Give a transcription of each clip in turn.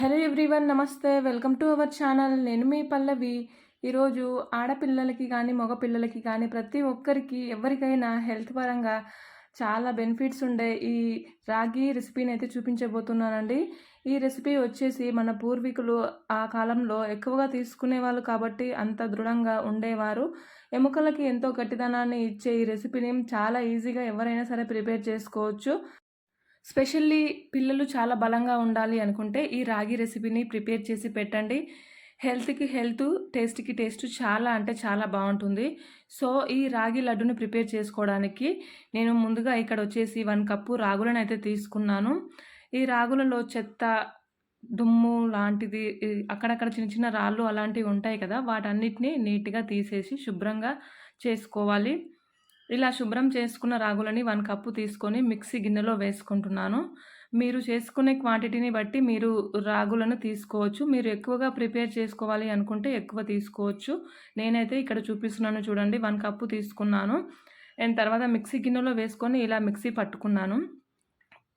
Hello everyone నమస్తే. Welcome to our channel. నేను మీ పల్లవి. ఈరోజు ఆడపిల్లలకి కానీ మగపిల్లలకి కానీ ప్రతి ఒక్కరికి ఎవరికైనా హెల్త్ పరంగా చాలా బెనిఫిట్స్ ఉండే ఈ రాగి రెసిపీని అయితే చూపించబోతున్నానండి. ఈ రెసిపీ వచ్చేసి మన పూర్వీకులు ఆ కాలంలో ఎక్కువగా తీసుకునేవాళ్ళు కాబట్టి అంత దృఢంగా ఉండేవారు. ఎముకలకి ఎంతో గట్టిదనాన్ని ఇచ్చే ఈ రెసిపీని చాలా ఈజీగా ఎవరైనా సరే ప్రిపేర్ చేసుకోవచ్చు. స్పెషల్లీ పిల్లలు చాలా బలంగా ఉండాలి అనుకుంటే ఈ రాగి రెసిపీని ప్రిపేర్ చేసి పెట్టండి. హెల్త్కి హెల్త్ టేస్ట్కి టేస్ట్ చాలా అంటే చాలా బాగుంటుంది. సో ఈ రాగి లడ్డుని ప్రిపేర్ చేసుకోవడానికి నేను ముందుగా ఇక్కడ వచ్చేసి వన్ కప్పు రాగులను అయితే తీసుకున్నాను. ఈ రాగులలో చెత్త దుమ్ము లాంటిది అక్కడక్కడ చిన్న చిన్న రాళ్ళు అలాంటివి ఉంటాయి కదా వాటన్నిటిని నీట్గా తీసేసి శుభ్రంగా చేసుకోవాలి. ఇలా శుభ్రం చేసుకున్న రాగులని వన్ కప్పు తీసుకొని మిక్సీ గిన్నెలో వేసుకుంటున్నాను. మీరు చేసుకునే క్వాంటిటీని బట్టి మీరు రాగులను తీసుకోవచ్చు. మీరు ఎక్కువగా ప్రిపేర్ చేసుకోవాలి అనుకుంటే ఎక్కువ తీసుకోవచ్చు. నేనైతే ఇక్కడ చూపిస్తున్నాను చూడండి వన్ కప్పు తీసుకున్నాను. అండ్ తర్వాత మిక్సీ గిన్నెలో వేసుకొని ఇలా మిక్సీ పట్టుకున్నాను.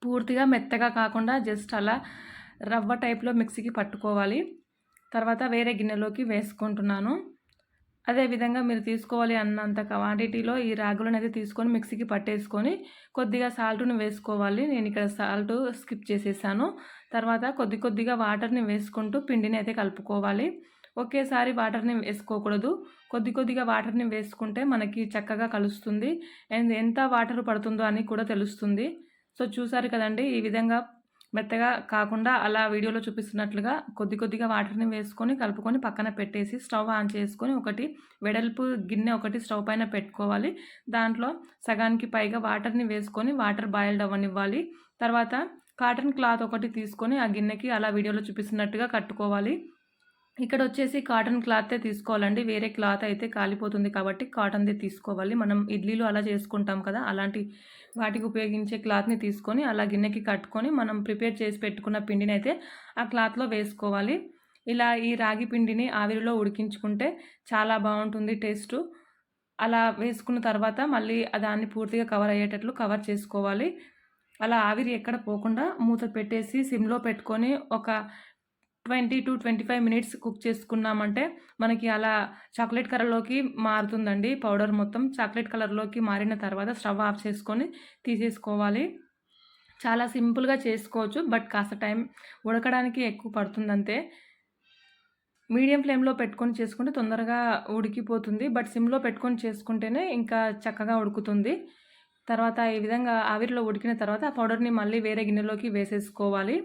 పూర్తిగా మెత్తగా కాకుండా జస్ట్ అలా రవ్వ టైప్లో మిక్సీకి పట్టుకోవాలి. తర్వాత వేరే గిన్నెలోకి వేసుకుంటున్నాను. అదేవిధంగా మీరు తీసుకోవాలి అన్నంత క్వాంటిటీలో ఈ రాగులను అయితే తీసుకొని మిక్సీకి పట్టేసుకొని కొద్దిగా సాల్ట్ను వేసుకోవాలి. నేను ఇక్కడ సాల్ట్ స్కిప్ చేసేసాను. తర్వాత కొద్ది కొద్దిగా వాటర్ని వేసుకుంటూ పిండిని అయితే కలుపుకోవాలి. ఒకేసారి వాటర్ని వేసుకోకూడదు. కొద్ది కొద్దిగా వాటర్ని వేసుకుంటే మనకి చక్కగా కలుస్తుంది. అండ్ ఎంత వాటర్ పడుతుందో అని కూడా తెలుస్తుంది. సో చూసారు కదండి ఈ విధంగా మెత్తగా కాకుండా అలా వీడియోలో చూపిస్తున్నట్లుగా కొద్ది కొద్దిగా వాటర్ని వేసుకొని కలుపుకొని పక్కన పెట్టేసి స్టవ్ ఆన్ చేసుకొని ఒకటి వెడల్పు గిన్నె ఒకటి స్టవ్ పైన పెట్టుకోవాలి. దాంట్లో సగానికి పైగా వాటర్ని వేసుకొని వాటర్ బాయిల్డ్ అవ్వనివ్వాలి. తర్వాత కాటన్ క్లాత్ ఒకటి తీసుకొని ఆ గిన్నెకి అలా వీడియోలో చూపిస్తున్నట్టుగా కట్టుకోవాలి. ఇక్కడ వచ్చేసి కాటన్ క్లాతే తీసుకోవాలండి. వేరే క్లాత్ అయితే కాలిపోతుంది కాబట్టి కాటన్ది తీసుకోవాలి. మనం ఇడ్లీలు అలా చేసుకుంటాం కదా అలాంటి వాటికి ఉపయోగించే క్లాత్ని తీసుకొని అలా గిన్నెకి కట్టుకొని మనం ప్రిపేర్ చేసి పెట్టుకున్న పిండిని అయితే ఆ క్లాత్లో వేసుకోవాలి. ఇలా ఈ రాగి పిండిని ఆవిరిలో ఉడికించుకుంటే చాలా బాగుంటుంది టేస్టు. అలా వేసుకున్న తర్వాత మళ్ళీ దాన్ని పూర్తిగా కవర్ అయ్యేటట్లు కవర్ చేసుకోవాలి. అలా ఆవిరి ఎక్కడ పోకుండా మూత పెట్టేసి సిమ్లో పెట్టుకొని ఒక twenty to twenty five minutes cook చేసుకున్నామంటే మనకి అలా చాక్లెట్ కలర్లోకి మారుతుందండి పౌడర్ మొత్తం. చాక్లెట్ కలర్లోకి మారిన తర్వాత స్టవ్ ఆఫ్ చేసుకొని తీసేసుకోవాలి. చాలా సింపుల్గా చేసుకోవచ్చు బట్ కాస్త టైం ఉడకడానికి ఎక్కువ పడుతుందంతే. మీడియం ఫ్లేమ్లో పెట్టుకొని చేసుకుంటే తొందరగా ఉడికిపోతుంది బట్ సిమ్లో పెట్టుకొని చేసుకుంటేనే ఇంకా చక్కగా ఉడుకుతుంది. తర్వాత ఈ విధంగా ఆవిరిలో ఉడికిన తర్వాత ఆ పౌడర్ని మళ్ళీ వేరే గిన్నెలోకి వేసేసుకోవాలి.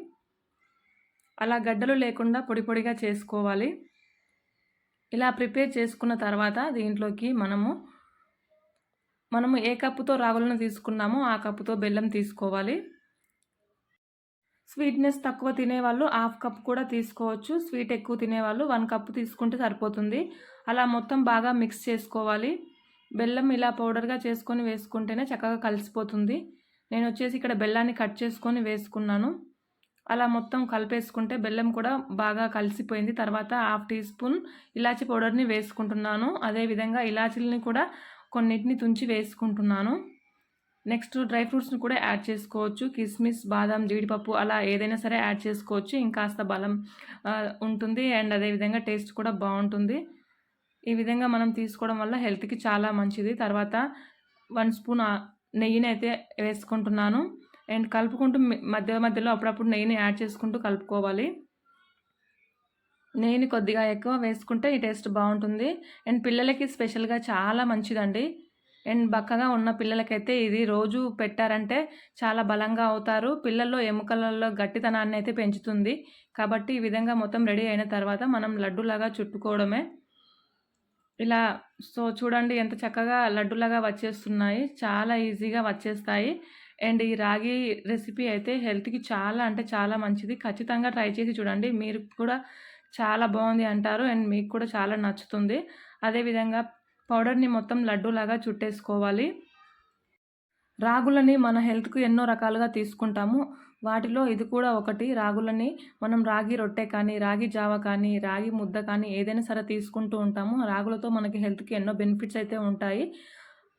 అలా గడ్డలు లేకుండా పొడి పొడిగా చేసుకోవాలి. ఇలా ప్రిపేర్ చేసుకున్న తర్వాత దీంట్లోకి మనము మనము ఏ కప్పుతో రాగులను తీసుకున్నామో ఆ కప్పుతో బెల్లం తీసుకోవాలి. స్వీట్నెస్ తక్కువ తినేవాళ్ళు హాఫ్ కప్ కూడా తీసుకోవచ్చు. స్వీట్ ఎక్కువ తినేవాళ్ళు వన్ కప్ తీసుకుంటే సరిపోతుంది. అలా మొత్తం బాగా మిక్స్ చేసుకోవాలి. బెల్లం ఇలా పౌడర్గా చేసుకొని వేసుకుంటేనే చక్కగా కలిసిపోతుంది. నేను వచ్చేసి ఇక్కడ బెల్లాన్ని కట్ చేసుకొని వేసుకున్నాను. అలా మొత్తం కలిపేసుకుంటే బెల్లం కూడా బాగా కలిసిపోయింది. తర్వాత హాఫ్ టీ స్పూన్ ఇలాచి పౌడర్ని వేసుకుంటున్నాను. అదేవిధంగా ఇలాచీలని కూడా కొన్నిటిని తుంచి వేసుకుంటున్నాను. నెక్స్ట్ డ్రై ఫ్రూట్స్ని కూడా యాడ్ చేసుకోవచ్చు. కిస్మిస్ బాదం జీడిపప్పు అలా ఏదైనా సరే యాడ్ చేసుకోవచ్చు. ఇంకాస్త బలం ఉంటుంది. అండ్ అదేవిధంగా టేస్ట్ కూడా బాగుంటుంది. ఈ విధంగా మనం తీసుకోవడం వల్ల హెల్త్కి చాలా మంచిది. తర్వాత వన్ స్పూన్ నెయ్యిని అయితే వేసుకుంటున్నాను. అండ్ కలుపుకుంటూ మధ్య మధ్యలో అప్పుడప్పుడు నెయ్యిని యాడ్ చేసుకుంటూ కలుపుకోవాలి. నెయ్యిని కొద్దిగా ఎక్కువ వేసుకుంటే ఈ టేస్ట్ బాగుంటుంది. అండ్ పిల్లలకి స్పెషల్గా చాలా మంచిదండి. అండ్ బక్కగా ఉన్న పిల్లలకైతే ఇది రోజు పెట్టారంటే చాలా బలంగా అవుతారు. పిల్లల్లో ఎముకలలో గట్టితనాన్ని అయితే పెంచుతుంది. కాబట్టి ఈ విధంగా మొత్తం రెడీ అయిన తర్వాత మనం లడ్డులాగా చుట్టుకోవడమే. ఇలా సో చూడండి ఎంత చక్కగా లడ్డులాగా వచ్చేస్తున్నాయి. చాలా ఈజీగా వచ్చేస్తాయి. అండ్ ఈ రాగి రెసిపీ అయితే హెల్త్కి చాలా అంటే చాలా మంచిది. ఖచ్చితంగా ట్రై చేసి చూడండి. మీరు కూడా చాలా బాగుంది అంటారు అండ్ మీకు కూడా చాలా నచ్చుతుంది. అదేవిధంగా పౌడర్ని మొత్తం లడ్డూలాగా చుట్టేసుకోవాలి. రాగులని మన హెల్త్కు ఎన్నో రకాలుగా తీసుకుంటాము. వాటిలో ఇది కూడా ఒకటి. రాగులని మనం రాగి రొట్టె కానీ రాగి జావ కానీ రాగి ముద్ద కానీ ఏదైనా సరే తీసుకుంటూ ఉంటాము. రాగులతో మనకి హెల్త్కి ఎన్నో బెనిఫిట్స్ అయితే ఉంటాయి.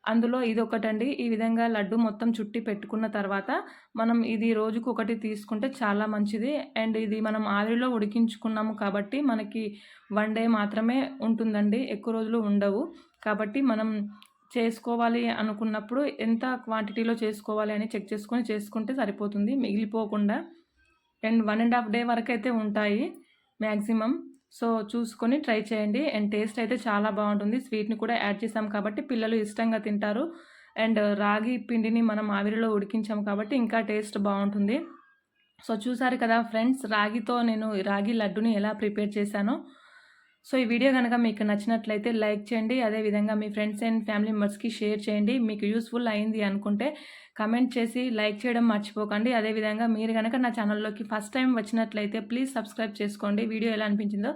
అందులో ఇది ఒకటండి ఈ విధంగా లడ్డు మొత్తం చుట్టి పెట్టుకున్న తర్వాత, మనం ఇది రోజుకు ఒకటి తీసుకుంటే చాలా మంచిది. అండ్ ఇది మనం ఆవిరిలో ఉడికించుకున్నాము కాబట్టి, మనకి వన్ డే మాత్రమే ఉంటుందండి. ఎక్కువ రోజులు ఉండవు. కాబట్టి మనం చేసుకోవాలి అనుకున్నప్పుడు ఎంత క్వాంటిటీలో చేసుకోవాలి అని చెక్ చేసుకొని చేసుకుంటే సరిపోతుంది. మిగిలిపోకుండా. And one and half day వరకు అయితే ఉంటాయి మ్యాక్సిమం సో, చూసుకొని ట్రై చేయండి. అండ్ టేస్ట్ అయితే చాలా బాగుంటుంది స్వీట్‌ని కూడా యాడ్ చేసాం కాబట్టి పిల్లలు ఇష్టంగా తింటారు. అండ్ రాగి పిండిని మనం ఆవిరిలో ఉడికించాం కాబట్టి ఇంకా టేస్ట్ బాగుంటుంది సో, చూసారు కదా ఫ్రెండ్స్ రాగితో నేను రాగి లడ్డుని ఎలా ప్రిపేర్ చేశానో. సో, ఈ వీడియో గనక మీకు నచ్చినట్లయితే లైక్ చేయండి. అదే విధంగా మీ ఫ్రెండ్స్ అండ్ ఫ్యామిలీ మెంబర్స్‌కి షేర్ చేయండి. మీకు యూస్ఫుల్ అయింది అనుకుంటే కమెంట్ చేసి లైక్ చేయడం మర్చిపోకండి. అదే విధంగా మీరు కనుక నా ఛానల్‌లోకి ఫస్ట్ టైం వచ్చినట్లయితే ప్లీజ్ సబ్స్క్రైబ్ చేసుకోండి. వీడియో ఎలా అనిపించిందో